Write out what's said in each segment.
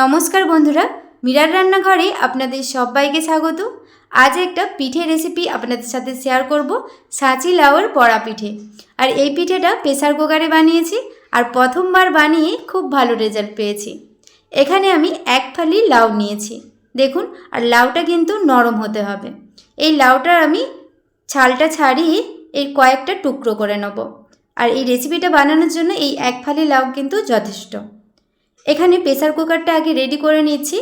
নমস্কার বন্ধুরা, মিরার রান্নাঘরে আপনাদের সবাইকে স্বাগত। আজ একটা পিঠে রেসিপি আপনাদের সাথে শেয়ার করব, সাঁচি লাউয়ের বড়া পিঠে। আর এই পিঠেটা প্রেসার কুকারে বানিয়েছি আর প্রথমবার বানিয়ে খুব ভালো রেজাল্ট পেয়েছি। এখানে আমি এক ফালি লাউ নিয়েছি। দেখুন, আর লাউটা কিন্তু নরম হতে হবে। এই লাউটার আমি ছালটা ছাড়িয়ে এর কয়েকটা টুকরো করে নেব। আর এই রেসিপিটা বানানোর জন্য এই এক ফালি লাউ কিন্তু যথেষ্ট। এখানে প্রেসার কুকারটা আগে রেডি করে নিচ্ছি।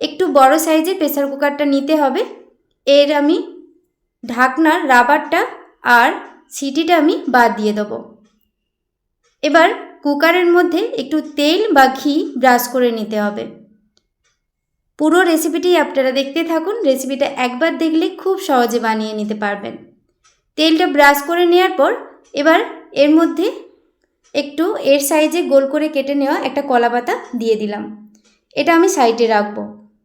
একটু বড় সাইজের প্রেসার কুকারটা নিতে হবে। এর আমি ঢাকনার রাবারটা আর সিটিটা আমি বাদ দিয়ে দেবো। এবার কুকারের মধ্যে একটু তেল বা ঘি ব্রাশ করে নিতে হবে। পুরো রেসিপিটি আপনারা দেখতে থাকুন। রেসিপিটা একবার দেখলে খুব সহজে বানিয়ে নিতে পারবেন। তেলটা ব্রাশ করে নেওয়ার পর এবার এর মধ্যে একটু এর সাইজে গোল করে কেটে নেওয়া একটা কলা পাতা দিয়ে দিলাম। এটা আমি সাইডে রাখব।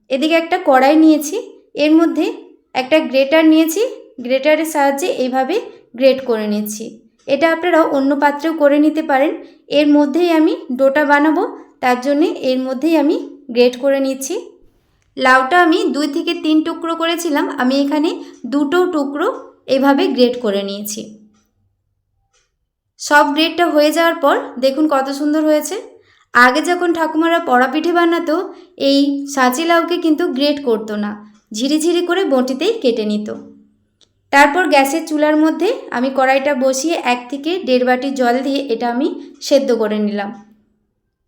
এদিকে একটা কড়াই নিয়েছি। এর মধ্যে একটা গ্রেটার নিয়েছি। গ্রেটারের সাহায্যে এইভাবে গ্রেট করে নিচ্ছি। এটা আপনারা অন্য পাত্রেও করে নিতে পারেন। এর মধ্যেই আমি ডোটা বানাবো। তার জন্যে এর মধ্যেই আমি গ্রেট করে নিচ্ছি। লাউটা আমি দুই থেকে তিন টুকরো করেছিলাম। আমি এখানে দুটো টুকরো এভাবে গ্রেট করে নিয়েছি। সব গ্রেডটা হয়ে যাওয়ার পর দেখুন কত সুন্দর হয়েছে। আগে যখন ঠাকুমারা পড়া পিঠে বানাতো, এই সাঁচি লাউকে কিন্তু গ্রেট করতো না। ঝিরিঝিরি করে বঁটিতেই কেটে নিত। তারপর গ্যাসের চুলার মধ্যে আমি কড়াইটা বসিয়ে এক থেকে দেড় বাটি জল দিয়ে এটা আমি সেদ্ধ করে নিলাম।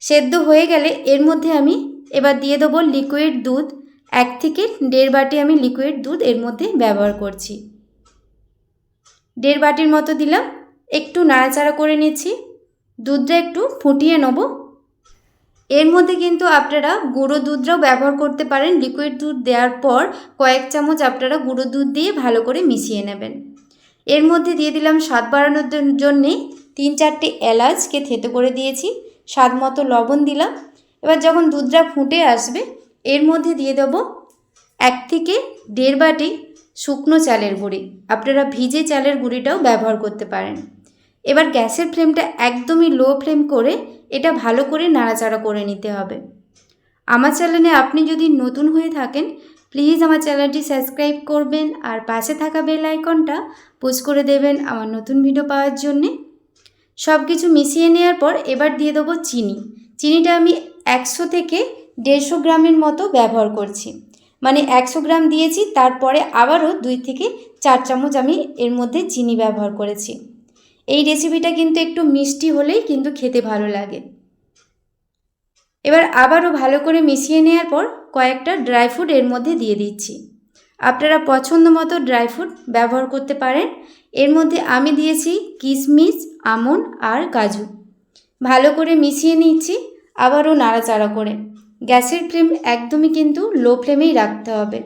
সেদ্ধ হয়ে গেলে এর মধ্যে আমি এবার দিয়ে দেবো লিকুইড দুধ। এক থেকে দেড় বাটি আমি লিকুইড দুধ এর মধ্যে ব্যবহার করছি। দেড় বাটির মতো দিলাম একটু নাড়াচাড়া করে নিচ্ছি। দুধটা একটু ফুটিয়ে নেব। এর মধ্যে কিন্তু আপনারা গুঁড়ো দুধটাও ব্যবহার করতে পারেন। লিকুইড দুধ দেওয়ার পর কয়েক চামচ আপনারা গুঁড়ো দুধ দিয়ে ভালো করে মিশিয়ে নেবেন। এর মধ্যে দিয়ে দিলাম স্বাদ বাড়ানোর জন্যে তিন চারটে এলাচকে থেতো করে দিয়েছি। স্বাদ মতো লবণ দিলাম। এবার যখন দুধটা ফুটে আসবে, এর মধ্যে দিয়ে দেবো এক থেকে দেড় বাটি শুকনো চালের গুঁড়ি। আপনারা ভিজে চালের গুঁড়িটাও ব্যবহার করতে পারেন। এবার গ্যাসের ফ্লেমটা একদমই লো ফ্লেম করে এটা ভালো করে নাড়াচাড়া করে নিতে হবে। আমার চ্যানেলে আপনি যদি নতুন হয়ে থাকেন, প্লিজ আমার চ্যানেলটি সাবস্ক্রাইব করবেন আর পাশে থাকা বেল আইকনটা পুশ করে দেবেন আমার নতুন ভিডিও পাওয়ার জন্যে। সব কিছু মিশিয়ে নেওয়ার পর এবার দিয়ে দেবো চিনি। চিনিটা আমি একশো থেকে দেড়শো গ্রামের মতো ব্যবহার করছি। মানে একশো গ্রাম দিয়েছি, তারপরে আবারও দুই থেকে চার চামচ আমি এর মধ্যে চিনি ব্যবহার করেছি। এই রেসিপিটা কিন্তু একটু মিষ্টি হলেই কিন্তু খেতে ভালো লাগে। এবার আবারও ভালো করে মিশিয়ে নেওয়ার পর কয়েকটা ড্রাই ফ্রুট এর মধ্যে দিয়ে দিচ্ছি। আপনারা পছন্দ মতো ড্রাই ফ্রুট ব্যবহার করতে পারেন। এর মধ্যে আমি দিয়েছি কিশমিশ আমন আর কাজু। ভালো করে মিশিয়ে নিচ্ছি, আবারও নাড়াচাড়া করে। গ্যাসের ফ্লেম একদমই কিন্তু লো ফ্লেমেই রাখতে হবে।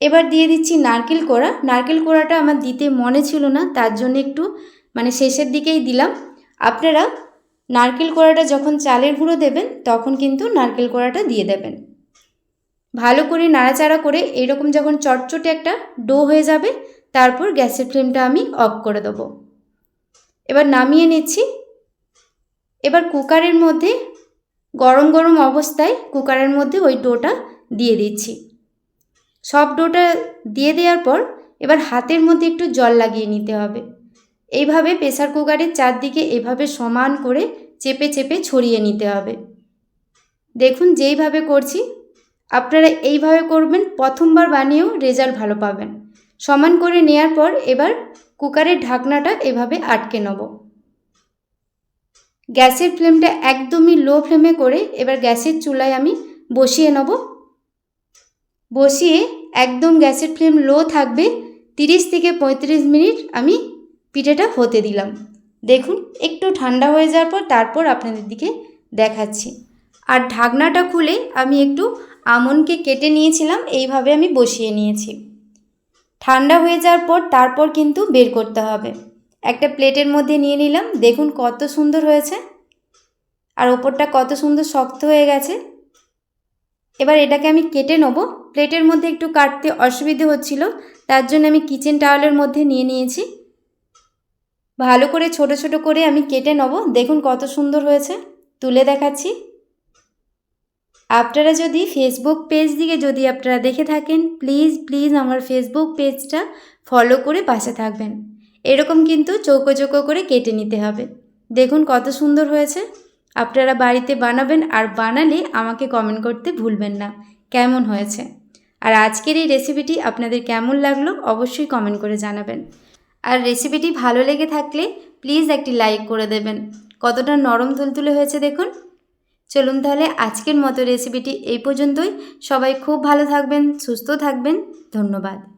এবার দিয়ে দিচ্ছি নারকেল কোড়া। নারকেল কোড়াটা আমার দিতে মনে ছিল না, তার জন্য একটু মানে শেষের দিকেই দিলাম। আপনারা নারকেল কোড়াটা যখন চালের গুঁড়ো দেবেন, তখন কিন্তু নারকেল কোড়াটা দিয়ে দেবেন। ভালো করে নাড়াচাড়া করে এরকম যখন চটচটে একটা ডো হয়ে যাবে, তারপর গ্যাসের ফ্লেমটা আমি অফ করে দেবো। এবার নামিয়ে নিচ্ছি। এবার কুকারের মধ্যে, গরম গরম অবস্থায় কুকারের মধ্যে ওই ডোটা দিয়ে দিচ্ছি। সব ডোটা দিয়ে দেওয়ার পর এবার হাতের মধ্যে একটু জল লাগিয়ে নিতে হবে। এইভাবে প্রেসার কুকারের চারদিকে এভাবে সমান করে চেপে চেপে ছড়িয়ে নিতে হবে। দেখুন যেইভাবে করছি, আপনারা এইভাবে করবেন, প্রথমবার বানিয়েও রেজাল্ট ভালো পাবেন। সমান করে নেওয়ার পর এবার কুকারের ঢাকনাটা এভাবে আটকে নেব। গ্যাসের ফ্লেমটা একদমই লো ফ্লেমে করে এবার গ্যাসের চুলায় আমি বসিয়ে নেব। বসিয়ে একদম গ্যাসের ফ্লেম লো থাকবে, তিরিশ থেকে পঁয়ত্রিশ মিনিট আমি পিঠেটা হতে দিলাম। দেখুন, একটু ঠান্ডা হয়ে যাওয়ার পর তারপর আপনাদের দিকে দেখাচ্ছি। আর ঢাকনাটা খুলে আমি একটু আমনকে কেটে নিয়েছিলাম, এইভাবে আমি বসিয়ে নিয়েছি। ঠান্ডা হয়ে যাওয়ার পর তারপর কিন্তু বের করতে হবে। একটা প্লেটের মধ্যে নিয়ে নিলাম, দেখুন কত সুন্দর হয়েছে। আর ওপরটা কত সুন্দর শক্ত হয়ে গেছে। এবার এটাকে আমি কেটে নেব। প্লেটের মধ্যে একটু কাটতে অসুবিধে হচ্ছিল, তার জন্য আমি কিচেন টাওয়ালের মধ্যে নিয়ে নিয়েছি। ভালো করে ছোট ছোট করে আমি কেটে নেব। দেখুন কত সুন্দর হয়েছে। তুলে দেখাচ্ছি। আপনারা যদি ফেসবুক পেজ দিকে যদি আপনারা দেখে থাকেন প্লিজ প্লিজ আমার ফেসবুক পেজটা ফলো করে পাশে থাকবেন। এরকম কিন্তু চৌকো চৌকো করে কেটে নিতে হবে। দেখুন কত সুন্দর হয়েছে। আপনারা বাড়িতে বানাবেন আর বানালে আমাকে কমেন্ট করতে ভুলবেন না। কেমন হয়েছে? আর আজকের এই রেসিপিটি আপনাদের কেমন লাগল অবশ্যই কমেন্ট করে জানাবেন। আর রেসিপিটি ভালো লেগে থাকলে প্লিজ একটি লাইক করে দেবেন। কতটা নরম তুলতুলে হয়েছে দেখুন। চলুন তাহলে আজকের মতো রেসিপিটি এই পর্যন্তই। সবাই খুব ভালো থাকবেন, সুস্থ থাকবেন। ধন্যবাদ।